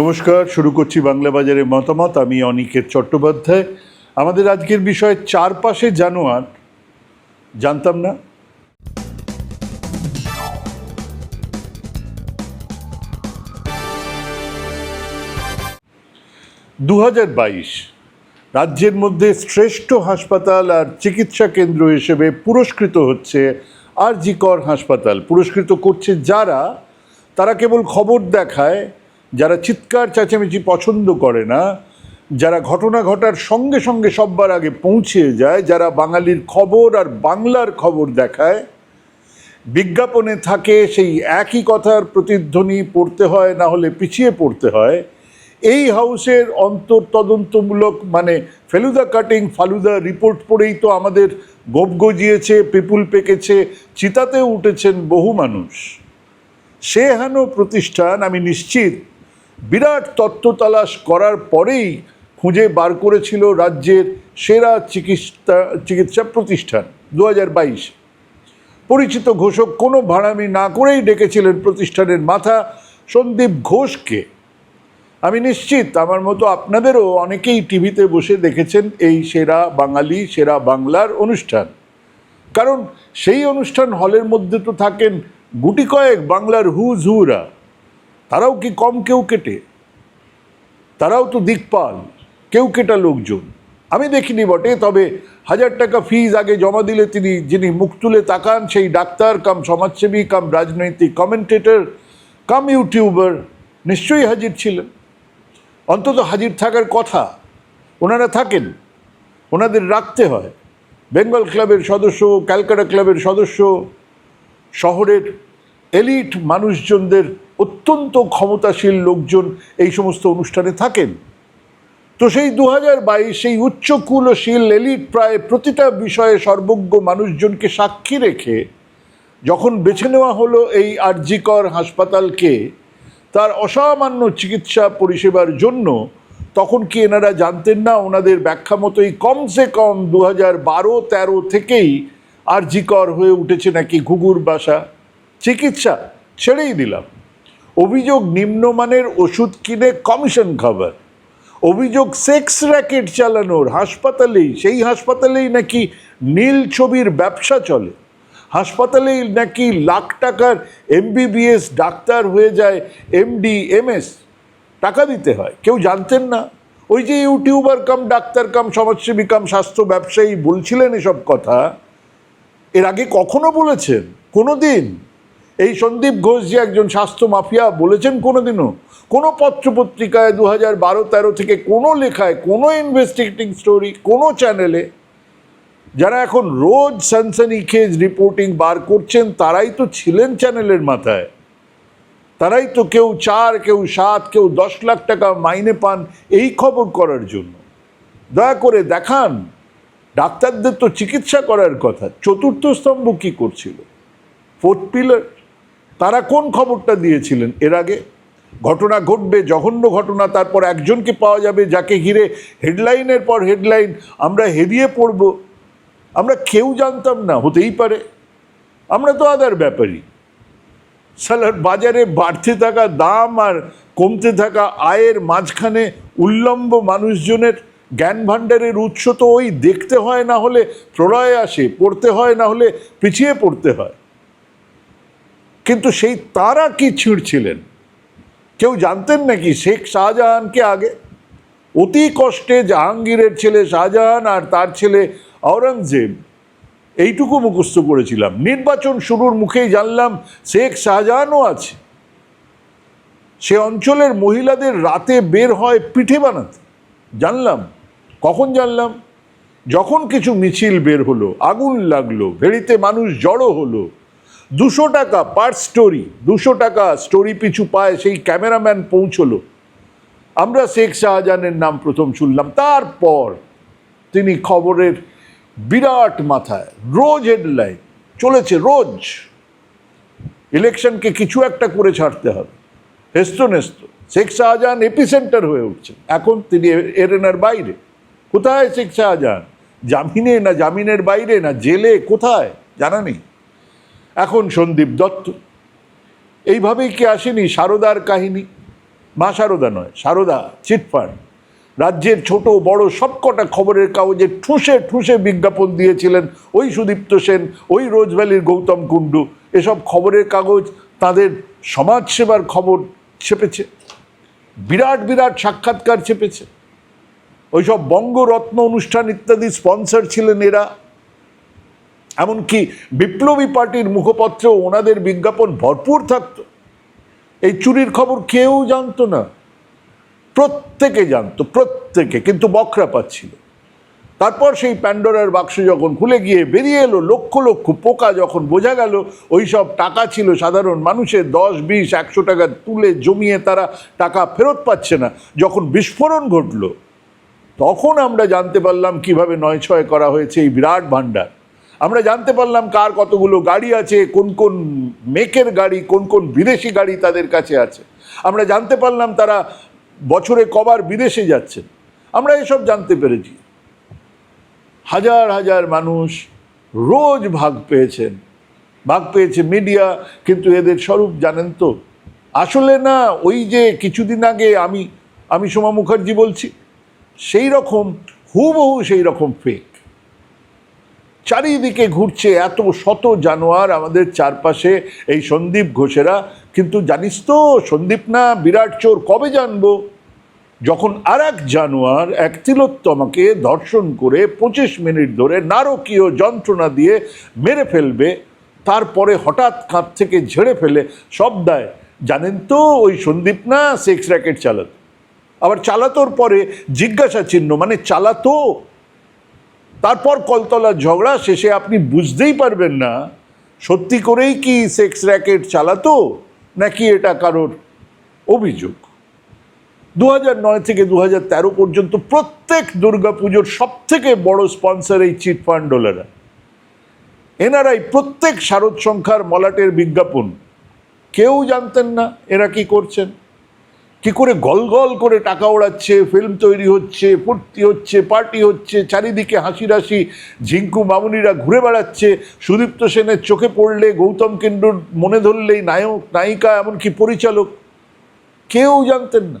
নমস্কার, শুরু করছি বাংলা বাজারের মতামত। আমি অনিকেত চট্টোপাধ্যায়। আমাদের আজকের বিষয় চারপাশে জানোয়ার। জানতাম না? দু হাজার বাইশ, রাজ্যের মধ্যে শ্রেষ্ঠ হাসপাতাল আর চিকিৎসা কেন্দ্র হিসেবে পুরস্কৃত হচ্ছে আর জি কর হাসপাতাল। পুরস্কৃত করছে যারা? তারা কেবল খবর দেখায় যারা চিৎকার চেঁচামেচি পছন্দ করে না, যারা ঘটনা ঘটার সঙ্গে সঙ্গে সববার আগে পৌঁছে যায়, যারা বাঙালির খবর আর বাংলার খবর দেখায়, বিজ্ঞাপনে থাকে সেই একই কথার প্রতিধ্বনি, পড়তে হয়, না হলে পিছিয়ে পড়তে হয়। এই হাউসের অন্তর্তদন্তমূলক মানে ফেলুদা কাটিং, ফালুদা রিপোর্ট পড়েই তো আমাদের গোপ গজিয়েছে, পিপুল পেকেছে, চিতাতে উঠেছেন বহু মানুষ। সে হেন প্রতিষ্ঠান, আমি নিশ্চিত বিরাট তত্ত্ব তালাশ করার পরেই খুঁজে বার করেছিল রাজ্যের সেরা চিকিৎসা চিকিৎসা প্রতিষ্ঠান দু হাজার বাইশ। পরিচিত ঘোষক কোনো ভাড়ামি না করেই ডেকেছিলেন প্রতিষ্ঠানের মাথা সন্দীপ ঘোষকে। আমি নিশ্চিত আমার মতো আপনাদেরও অনেকেই টিভিতে বসে দেখেছেন এই সেরা বাঙালি, সেরা বাংলার অনুষ্ঠান। কারণ সেই অনুষ্ঠান হলের মধ্যে তো থাকেন গুটি কয়েক বাংলার হুজ হুরা তারাও কি কম কেউ কেটে? তারাও তো দিকপাল, কেউ কেটা লোকজন। আমি দেখিনি বটে, তবে হাজার টাকা ফিজ আগে জমা দিলে তিনি, যিনি মুখ তুলে তাকান, সেই ডাক্তার, কাম সমাজসেবী, কাম রাজনৈতিক কমেন্টেটর কাম ইউটিউবার নিশ্চয়ই হাজির ছিলেন। অন্তত হাজির থাকার কথা ওনারা থাকেন, ওনাদের রাখতে হয়। বেঙ্গল ক্লাবের সদস্য, ক্যালকাটা ক্লাবের সদস্য, শহরের এলিট মানুষজনদের অত্যন্ত ক্ষমতাশীল লোকজন এই সমস্ত অনুষ্ঠানে থাকেন। তো সেই দু হাজার বাইশ সেই উচ্চকুলশীল এলিট প্রায় প্রতিটা বিষয়ে সর্বজ্ঞ মানুষজনকে সাক্ষী রেখে যখন বেছে নেওয়া হলো এই আরজিকর হাসপাতালকে, তার অসামান্য চিকিৎসা পরিষেবার জন্য, তখন কি এনারা জানতেন না ওনাদের ব্যাখ্যা মতোই কমসে কম দু হাজার বারো তেরো থেকেই আরজিকর হয়ে উঠেছে নাকি ঘুঘুর বাসা? চিকিৎসা ছেড়েই দিলাম। অভিযোগ নিম্নমানের ওষুধ কিনে কমিশন খাবার। অভিযোগ সেক্স র্যাকেট চালানোর হাসপাতালেই, সেই হাসপাতালেই নাকি নীল ছবির ব্যবসা চলে। হাসপাতালেই নাকি লাখ টাকার এমবিবিএস ডাক্তার হয়ে যায় এমডি এমএস টাকা দিতে হয়, কেউ জানতেন না। ওই যে ইউটিউবার কাম, ডাক্তার কাম, সমাজসেবী কাম, স্বাস্থ্য ব্যবসায়ী বলছিলেন এসব কথা। এর আগে কখনো বলেছেন? কোনো দিন এই সন্দীপ ঘোষ যে একজন স্বাস্থ্য মাফিয়া বলেছেন কোনো দিনও কোনো পত্রপত্রিকায় দু হাজার বারো, তেরো থেকে কোনো লেখায়, কোনো ইনভেস্টিগেটিং স্টোরি কোনো চ্যানেলে যারা এখন রোজ সানসানি খেজ রিপোর্টিং বার করছেন, তারাই তো ছিলেন চ্যানেলের মাথায়। তারাই তো কেউ চার, কেউ সাত, কেউ দশ লাখ টাকা মাইনে পান এই খবর করার জন্য। দয়া করে দেখান, ডাক্তারদের তো চিকিৎসা করার কথা, চতুর্থ স্তম্ভ কী করছিল? ফোর্থ পিলার তারা কোন খবরটা দিয়েছিলেন? এর আগে ঘটনা ঘটবে, জঘন্য ঘটনা, তারপর একজনকে পাওয়া যাবে যাকে ঘিরে হেডলাইনের পর হেডলাইন, আমরা হেরিয়ে পড়ব। আমরা কেউ জানতাম না, হতেই পারে। আমরা তো আদার ব্যাপারই সালার বাজারে বাড়তে থাকা দাম আর কমতে থাকা আয়ের মাঝখানে উল্লম্ব মানুষজনের জ্ঞান ভাণ্ডারের উৎস তো ওই দেখতে হয় না হলে, প্রলয় আসে, পড়তে হয় না হলে পিছিয়ে পড়তে হয়। কিন্তু সেই তারা কি ছিঁড়ছিলেন? কেউ জানতেন নাকি শেখ শাহজাহানকে আগে? অতি কষ্টে জাহাঙ্গীরের ছেলে শাহজাহান আর তার ছেলে আওরঙ্গজেব এইটুকু মুখস্থ করেছিলাম। নির্বাচন শুরুর মুখেই জানলাম শেখ শাহজাহানও আছে। সে অঞ্চলের মহিলাদের রাতে বের হয় পিঠে বানাতে। জানলাম। কখন জানলাম? যখন কিছু মিছিল বের হলো, আগুন লাগল, ভেড়িতে মানুষ জড়ো হলো দুশো টাকা পার স্টোরি দুশো টাকা স্টোরি পিছু পায় সেই ক্যামেরাম্যান পৌঁছলো। আমরা শেখ শাহজাহানের নাম প্রথম শুনলাম, তারপর তিনি খবরের বিরাট মাথায়, রোজ হেডলাইন চলেছে রোজ। ইলেকশনকে কিছু একটা করে ছাড়তে হবে। হেস্ত নেস্ত, শেখ শাহজাহান এপিসেন্টার হয়ে উঠছেন এখন তিনি এরেনার বাইরে। কোথায় শেখ শাহজাহান? জামিনে না জামিনের বাইরে না জেলে? কোথায়? জানা নেই। এখন সন্দীপ দত্ত। এইভাবেই কি আসেনি সারদার কাহিনী? মা সারদা নয়, সারদা চিটফান্ড। রাজ্যের ছোট বড় সবকটা খবরের কাগজে ঠুসে ঠুসে বিজ্ঞাপন দিয়েছিলেন ওই সুদীপ্ত সেন, ওই রোজভ্যালির গৌতম কুণ্ডু। এসব খবরের কাগজ তাদের সমাজসেবার খবর ছেপেছে। বিরাট বিরাট সাক্ষাৎকার চেপেছে ওইসব বঙ্গরত্ন অনুষ্ঠান ইত্যাদি স্পন্সর ছিলেন এরা। এমনকি বিপ্লবী পার্টির মুখপত্রেও ওনাদের বিজ্ঞাপন ভরপুর থাকত। এই চুরির খবর কেউ জানতো না। প্রত্যেকে জানতো, প্রত্যেকে, কিন্তু বকরা পাচ্ছিল। তারপর সেই প্যান্ডোরার বাক্স যখন খুলে গিয়ে বেরিয়ে এলো, লক্ষ লক্ষ পোকা যখন বোঝা গেল ওই সব টাকা ছিল সাধারণ মানুষের, দশ, বিশ, একশো টাকা তুলে জমিয়ে তারা টাকা ফেরত পাচ্ছে না। যখন বিস্ফোরণ ঘটলো, তখন আমরা জানতে পারলাম কীভাবে নয় ছয় করা হয়েছে এই বিরাট ভাণ্ডার। আমরা জানতে পারলাম কার কতগুলো গাড়ি আছে, কোন কোন মেকের গাড়ি, কোন কোন বিদেশি গাড়ি তাদের কাছে আছে। আমরা জানতে পারলাম তারা বছরে কবার বিদেশে যাচ্ছেন। আমরা এসব জানতে পেরেছি। হাজার হাজার মানুষ রোজ ভাগ পেয়েছেন। ভাগ পেয়েছে মিডিয়া, কিন্তু এদের স্বরূপ জানেন তো। আসলে না, ওই যে কিছুদিন আগে আমি আমি সোমা মুখার্জি বলছি, সেই রকম, হুবহু সেই রকম ফেক চারিদিকে ঘুরছে এত শত জানোয়ার আমাদের চারপাশে এই সন্দীপ ঘোষেরা। কিন্তু জানিস তো, সন্দীপ না বিরাট চোর, কবে জানব? যখন আর এক জানোয়ার, এক তিলোত্তমাকে ধর্ষণ করে পঁচিশ মিনিট ধরে নারকীয় যন্ত্রণা দিয়ে মেরে ফেলবে, তারপরে হঠাৎ কাঁধ থেকে ঝেড়ে ফেলে সব দায়। জানেন তো, ওই সন্দীপ না সেক্স র্যাকেট চালাত। আবার চালাতোর পরে জিজ্ঞাসা চিহ্ন মানে চালাতো তারপর কলতলার ঝগড়া শেষে আপনি বুঝতেই পারবেন না, সত্যি করেই কি সেক্স র্যাকেট চালাতো, নাকি এটা কারোর অভিযোগ? দু নয় থেকে দু তেরো পর্যন্ত প্রত্যেক দুর্গাপুজোর সব থেকে বড় স্পন্সর এই চিটফান্ডোলারা এনারাই প্রত্যেক শারদ সংখ্যার মলাটের বিজ্ঞাপন। কেউ জানতেন না এরা কি করছেন। কি করে গল গল করে টাকা ওড়াচ্ছে ফিল্ম তৈরি হচ্ছে, ফুর্তি হচ্ছে পার্টি হচ্ছে, চারিদিকে হাসি রাশি, ঝিঙ্কু মামুনিরা ঘুরে বেড়াচ্ছে, সুদীপ্ত সেনের চোখে পড়লে, গৌতম কেন্দ্রর মনে ধরলেই নায়ক, নায়িকা, এমনকি পরিচালক, কেউ জানতেন না।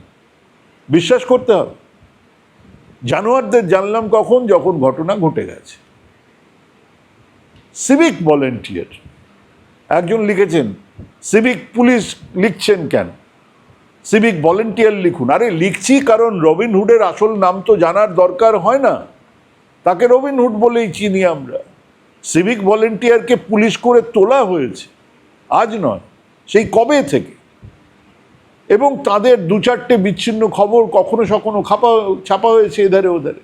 বিশ্বাস করতে হবে। জানোয়ারদের জানলাম কখন? যখন ঘটনা ঘটে গেছে। Civic volunteer. একজন লিখেছেন, সিভিক পুলিশ লিখছেন কেন? সিভিক ভলেন্টিয়ার লিখুন। আরে, লিখছি কারণ রবিনহুডের আসল নাম তো জানার দরকার হয় না। তাকে রবিনহুড বলেই চিনি আমরা। সিভিক ভলেন্টিয়ারকে পুলিশ করে তোলা হয়েছে। আজ নয়, সেই কবে থেকে? এবং তাদের দু চারটে বিচ্ছিন্ন খবর কখনো সখনো খাপা, ছাপা হয়েছে এধারে ওধারে।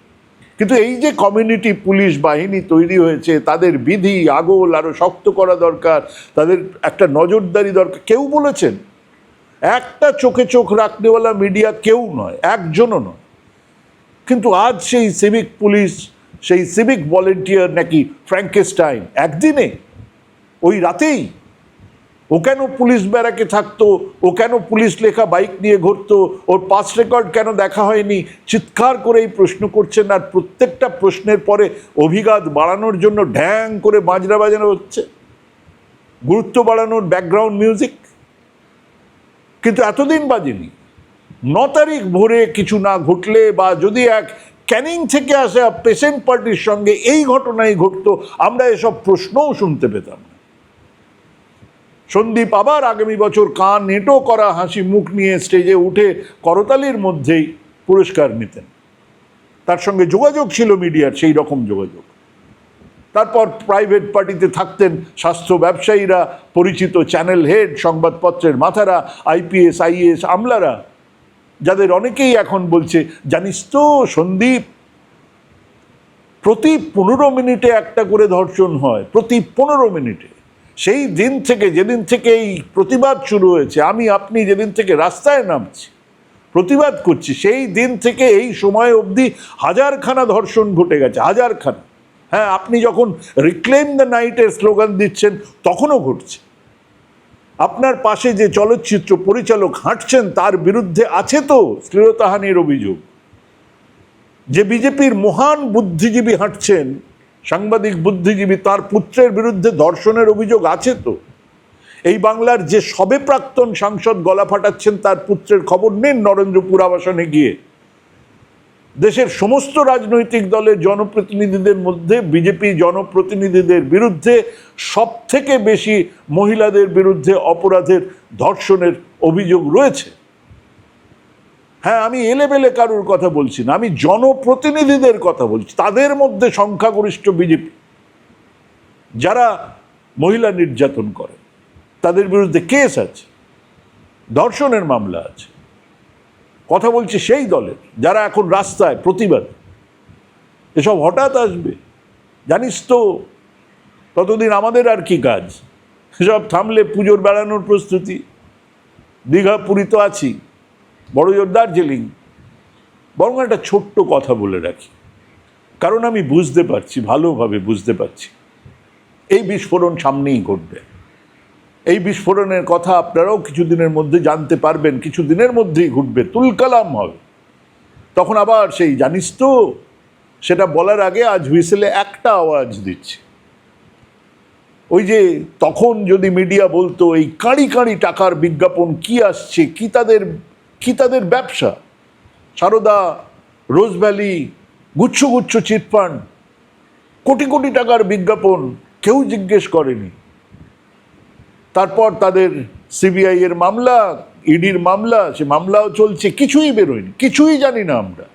কিন্তু এই যে কমিউনিটি পুলিশ বাহিনী তৈরি হয়েছে, তাদের বিধি, আগল আরও শক্ত করা দরকার, তাদের একটা নজরদারি দরকার, কেউ বলেছেন? একটা চোখে চোখ রাখনেওয়ালা মিডিয়া কেউ নয়, একজনও নয়। কিন্তু আজ সেই সিভিক পুলিশ সেই সিভিক ভলেন্টিয়ার নাকি ফ্র্যাঙ্কেস্টাইন একদিনে, ওই রাতেই, ও কেন পুলিশ ব্যারাকে থাকতো, ও কেন পুলিশ লেখা বাইক নিয়ে ঘুরতো, ওর পাস রেকর্ড কেন দেখা হয়নি, চিৎকার করে এই প্রশ্ন করছেন আর প্রত্যেকটা প্রশ্নের পরে অভিঘাত বাড়ানোর জন্য ঢ্যাং করে বাজরা বাজানো হচ্ছে। গুরুত্ব বাড়ানোর ব্যাকগ্রাউন্ড মিউজিক কিন্তু এতদিন বাজেনি। ন তারিখ ভোরে কিছু না ঘটলে বা যদি এক ক্যানিং থেকে আসা পেশেন্ট পার্টির সঙ্গে এই ঘটনাই ঘটতো, আমরা এসব প্রশ্নও শুনতে পেতাম না। সন্দীপ আবার আগামী বছর কান নেটো করা হাসি মুখ নিয়ে স্টেজে উঠে করতালির মধ্যেই পুরস্কার নিতেন। তার সঙ্গে যোগাযোগ ছিল মিডিয়ার, সেই রকম যোগাযোগ। তারপর প্রাইভেট পার্টিতে থাকতেন স্বাস্থ্য ব্যবসায়ীরা, পরিচিত চ্যানেল হেড সংবাদপত্রের মাথারা আইপিএস আইএস আমলারা, যাদের অনেকেই এখন বলছে, জানিস তো সন্দীপ, প্রতি পনেরো মিনিটে একটা করে ধর্ষণ হয়, প্রতি পনেরো মিনিটে। সেই দিন থেকে, যেদিন থেকে এই প্রতিবাদ শুরু হয়েছে, আমি, আপনি যেদিন থেকে রাস্তায় নামছি, প্রতিবাদ করছি, সেই দিন থেকে এই সময় অবধি হাজারখানা ধর্ষণ ঘটে গেছে, হাজারখানা। হ্যাঁ আপনি যখন রিক্লেম দ্য নাইটের স্লোগান দিচ্ছেন, তখনও ঘটছে। আপনার পাশে যে চলচ্চিত্র পরিচালক হাঁটছেন, তার বিরুদ্ধে আছে তো শ্লীলতাহানির অভিযোগ। যে বিজেপির মহান বুদ্ধিজীবী হাঁটছেন, সাংবাদিক বুদ্ধিজীবী, তার পুত্রের বিরুদ্ধে ধর্ষণের অভিযোগ আছে তো। এই বাংলার যে সবে প্রাক্তন সাংসদ গলা ফাটাচ্ছেন, তার পুত্রের খবর নিন নরেন্দ্রপুর আবাসনে গিয়ে। দেশের সমস্ত রাজনৈতিক দলের জনপ্রতিনিধিদের মধ্যে বিজেপি জনপ্রতিনিধিদের বিরুদ্ধে সব থেকে বেশি মহিলাদের বিরুদ্ধে অপরাধের ধর্ষণের অভিযোগ রয়েছে। হ্যাঁ আমি এলেবেলে কারুর কথা বলছি না, আমি জনপ্রতিনিধিদের কথা বলছি, তাদের মধ্যে সংখ্যাগরিষ্ঠ বিজেপি যারা মহিলা নির্যাতন করে, তাদের বিরুদ্ধে কেস আছে, ধর্ষণের মামলা আছে কথা বলছি সেই দলের যারা এখন রাস্তায় প্রতিবাদ। এসব হঠাৎ আসবে। জানিস তো, ততদিন আমাদের আর কি কাজ? সব থামলে পুজোর বেড়ানোর প্রস্তুতি। দীঘা, পুরী তো আছি বড় জোর দার্জিলিং। বরং একটা ছোট্ট কথা বলে রাখি। কারণ আমি বুঝতে পারছি, ভালোভাবে বুঝতে পারছি। এই বিস্ফোরণ সামনেই ঘটবে। এই বিস্ফোরণের কথা আপনারাও কিছুদিনের মধ্যে জানতে পারবেন, কিছুদিনের মধ্যেই ঘটবে। তুলকালাম হবে। তখন আবার সেই, জানিস তো, সেটা বলার আগে আজ হুইসেলে একটা আওয়াজ দিচ্ছে। ওই যে, তখন যদি মিডিয়া বলতো, এই কাঁড়ি কাঁড়ি টাকার বিজ্ঞাপন কি আসছে, কি তাদের কি তাদের ব্যবসা? সারদা, রোজ ভ্যালি, গুচ্ছ গুচ্ছ চিটফান্ড, কোটি কোটি টাকার বিজ্ঞাপন কেউ জিজ্ঞেস করেনি। তারপর তাদের সিবিআই এর মামলা ইডির মামলা, সে মামলাও চলছে, কিছুই বেরোয়নি, কিছুই জানি না আমরা।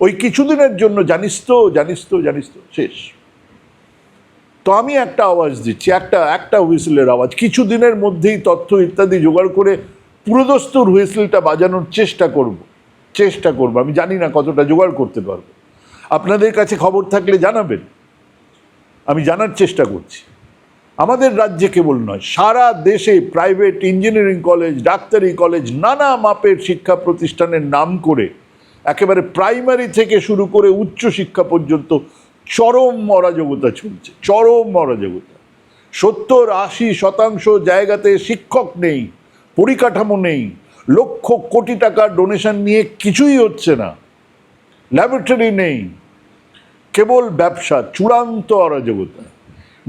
ওই কিছুদিনের জন্য জানিস তো জানিস তো জানিস তো শেষ। তো আমি একটা আওয়াজ দিচ্ছি, একটা একটা হুইসেলের আওয়াজ, কিছুদিনের মধ্যেই তথ্য ইত্যাদি জোগাড় করে পুরোদস্তুর হুইসেলটা বাজানোর চেষ্টা করব চেষ্টা করব, আমি জানি না কতটা জোগাড় করতে পারব। আপনাদের কাছে খবর থাকলে জানাবেন, আমি জানার চেষ্টা করছি। আমাদের রাজ্যে কেবল নয়, সারা দেশে প্রাইভেট ইঞ্জিনিয়ারিং কলেজ ডাক্তারি কলেজ নানা মাপের শিক্ষা প্রতিষ্ঠানের নাম করে একেবারে প্রাইমারি থেকে শুরু করে উচ্চ শিক্ষা পর্যন্ত চরম অরাজকতা চলছে চরম অরাজকতা। সত্তর, আশি শতাংশ জায়গাতে শিক্ষক নেই, পরিকাঠামো নেই, লক্ষ কোটি টাকার ডোনেশন নিয়ে কিছুই হচ্ছে না ল্যাবরেটরি নেই, কেবল ব্যবসা, চূড়ান্ত অরাজকতা।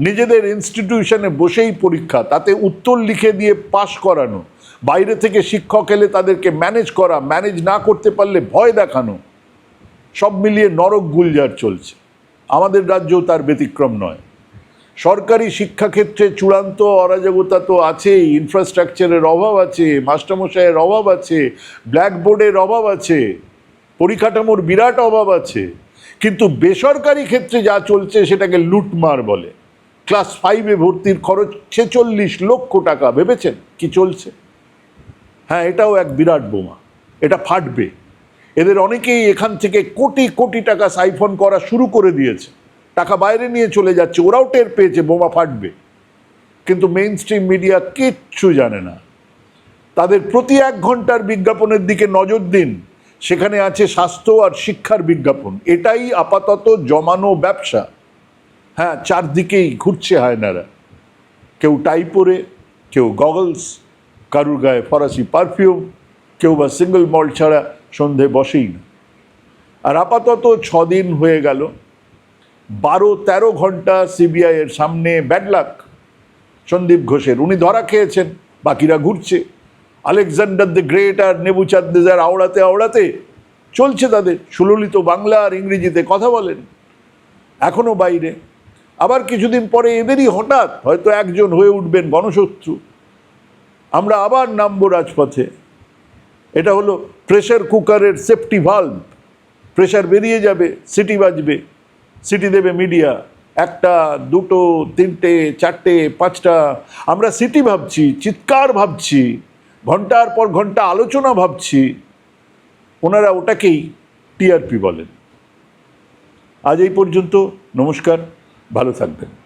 নিজেদের ইনস্টিটিউশনে বসেই পরীক্ষা, তাতে উত্তর লিখে দিয়ে পাশ করানো, বাইরে থেকে শিক্ষক এলে তাদেরকে ম্যানেজ করা ম্যানেজ না করতে পারলে ভয় দেখানো, সব মিলিয়ে নরক গুলজার চলছে। আমাদের রাজ্যও তার ব্যতিক্রম নয়। সরকারি শিক্ষাক্ষেত্রে চূড়ান্ত অরাজকতা তো আছেই ইনফ্রাস্ট্রাকচারের অভাব আছে, মাস্টারমশাইয়ের অভাব আছে ব্ল্যাকবোর্ডের অভাব আছে, পরিকাঠামোর বিরাট অভাব আছে। কিন্তু বেসরকারি ক্ষেত্রে যা চলছে সেটাকে লুটমার বলে। ক্লাস ফাইভে ভর্তির খরচ ছেচল্লিশ লক্ষ টাকা, ভেবেছেন? কি চলছে? হ্যাঁ এটাও এক বিরাট বোমা। এটা ফাটবে। এদের অনেকেই এখান থেকে কোটি কোটি টাকা সাইফন করা শুরু করে দিয়েছে। টাকা বাইরে নিয়ে চলে যাচ্ছে, ওরাও টের পেয়েছে বোমা ফাটবে। কিন্তু মেইন স্ট্রিম মিডিয়া কিচ্ছু জানে না। তাদের প্রতি এক ঘণ্টার বিজ্ঞাপনের দিকে নজর দিন। সেখানে আছে স্বাস্থ্য আর শিক্ষার বিজ্ঞাপন। এটাই আপাতত জমানো ব্যবসা। হ্যাঁ চারদিকেই ঘুরছে হায়নারা। কেউ টাই পরে, কেউ গগলস কারুর গায়ে ফরাসি পারফিউম কেউ বা সিঙ্গেল মল্ট ছাড়া সন্ধে বসেই না। আর আপাতত ছদিন হয়ে গেল। বারো তেরো ঘণ্টা সিবিআইয়ের সামনে ব্যাডলাক সন্দীপ ঘোষের, উনি ধরা খেয়েছেন, বাকিরা ঘুরছে। আলেকজান্ডার দ্য গ্রেট আর নেবুচাঁদ দেজার আওড়াতে আওড়াতে চলছে তাদের সুললিত বাংলা আর ইংরেজিতে কথা বলেন। এখনও বাইরে। আবার কিছুদিন পরে এদেরই হঠাৎ হয়তো একজন হয়ে উঠবেন গণশত্রু আমরা আবার নামবো রাজপথে। এটা হলো প্রেশার কুকারের সেফটি ভাল্ব। প্রেশার বেরিয়ে যাবে, সিটি বাজবে, সিটি দেবে মিডিয়া। একটা, দুটো, তিনটে, চারটে, পাঁচটা। আমরা সিটি ভাবছি, চিৎকার ভাবছি, ঘণ্টার পর ঘণ্টা আলোচনা ভাবছি। ওনারা ওটাকেই টিআরপি বলেন। আজ এই পর্যন্ত, নমস্কার। ভালো থাকবেন।